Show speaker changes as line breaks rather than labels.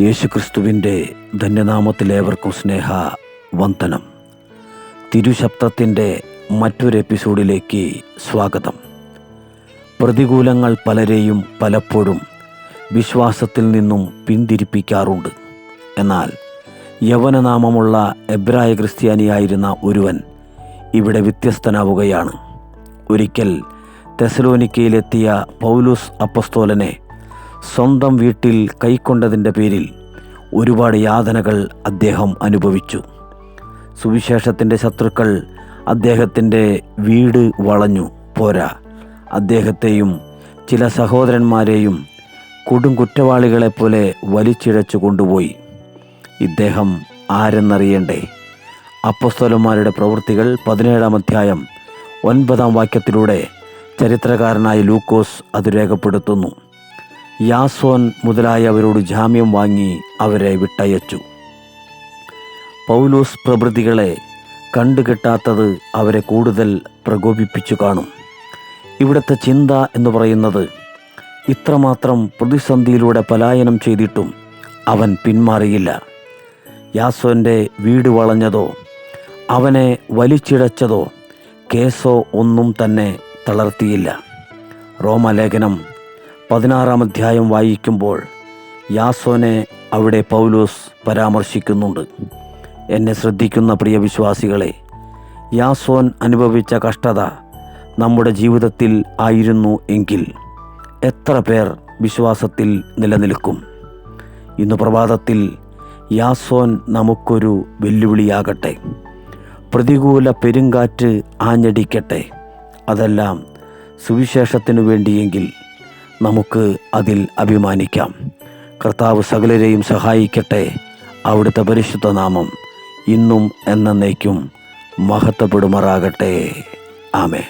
യേശുക്രിസ്തുവിന്റെ ധന്യനാമത്തിലേവർക്കും സ്നേഹ വന്ദനം തിരുശബ്ദത്തിന്റെ മറ്റൊരു എപ്പിസോഡിലേക്ക് സ്വാഗതം. പ്രതികൂലങ്ങൾ പലരെയും പലപ്പോഴും വിശ്വാസത്തിൽ നിന്നും പിന്തിരിപ്പിക്കാറുണ്ട്. എന്നാൽ യവനനാമമുള്ള എബ്രായ ക്രിസ്ത്യാനിയായിരുന്ന ഒരുവൻ ഇവിടെ വ്യത്യസ്തനാവുകയാണ്. ഒരിക്കൽ തെസലോനിക്കയിലെത്തിയ പൗലൂസ് അപ്പസ്തോലനെ സ്വന്തം വീട്ടിൽ കൈക്കൊണ്ടതിന്റെ പേരിൽ ഒരുപാട് യാതനകൾ അദ്ദേഹം അനുഭവിച്ചു. സുവിശേഷത്തിന്റെ ശത്രുക്കൾ അദ്ദേഹത്തിന്റെ വീട് വളഞ്ഞു. പോരാ. അദ്ദേഹത്തെയും ചില സഹോദരന്മാരെയും കൊടും കുറ്റവാളികളെപ്പോലെ വലിച്ചിഴച്ചു കൊണ്ടുപോയി. ഇദ്ദേഹം ആരെന്നറിയണ്ടേ? അപ്പസ്തോലന്മാരുടെ പ്രവൃത്തികൾ പതിനേഴാം അധ്യായം ഒൻപതാം വാക്യത്തിലൂടെ ചരിത്രകാരനായ ലൂക്കോസ് അത് രേഖപ്പെടുത്തുന്നു. യാസോൻ മുതലായവരോട് ജാമ്യം വാങ്ങി അവരെ വിട്ടയച്ചു. പൗലോസ് പ്രഭൃതികളെ കണ്ടുകിട്ടാത്തത് അവരെ കൂടുതൽ പ്രകോപിപ്പിച്ചു കാണും. ഇവിടുത്തെ ചിന്ത എന്ന് പറയുന്നത് ഇത്രമാത്രം പ്രതിസന്ധിയിലൂടെ പലായനം ചെയ്തിട്ടും അവൻ പിന്മാറിയില്ല. യാസോന്റെ വീട് വളഞ്ഞതോ അവനെ വലിച്ചിഴച്ചതോ കേസോ ഒന്നും തന്നെ തളർത്തിയില്ല. റോമലേഖനം പതിനാറാം അധ്യായം വായിക്കുമ്പോൾ യാസോനെ അവിടെ പൗലോസ് പരാമർശിക്കുന്നുണ്ട്. എന്നെ ശ്രദ്ധിക്കുന്ന പ്രിയ വിശ്വാസികളെ യാസോൻ അനുഭവിച്ച കഷ്ടത നമ്മുടെ ജീവിതത്തിൽ ആയിരുന്നു എങ്കിൽ എത്ര പേർ വിശ്വാസത്തിൽ നിലനിൽക്കും? ഇന്ന് പ്രഭാതത്തിൽ യാസോൻ നമുക്കൊരു വെല്ലുവിളിയാകട്ടെ. പ്രതികൂല പെരുങ്കാറ്റ് ആഞ്ഞടിക്കട്ടെ. അതെല്ലാം സുവിശേഷത്തിനു വേണ്ടിയെങ്കിൽ നമുക്ക് അതിൽ അഭിമാനിക്കാം. കർത്താവ് സകലരെയും സഹായിക്കട്ടെ. അവിടുത്തെ പരിശുദ്ധ നാമം ഇന്നും എന്നേക്കും മഹത്വപ്പെടുമാറാകട്ടെ. ആമേ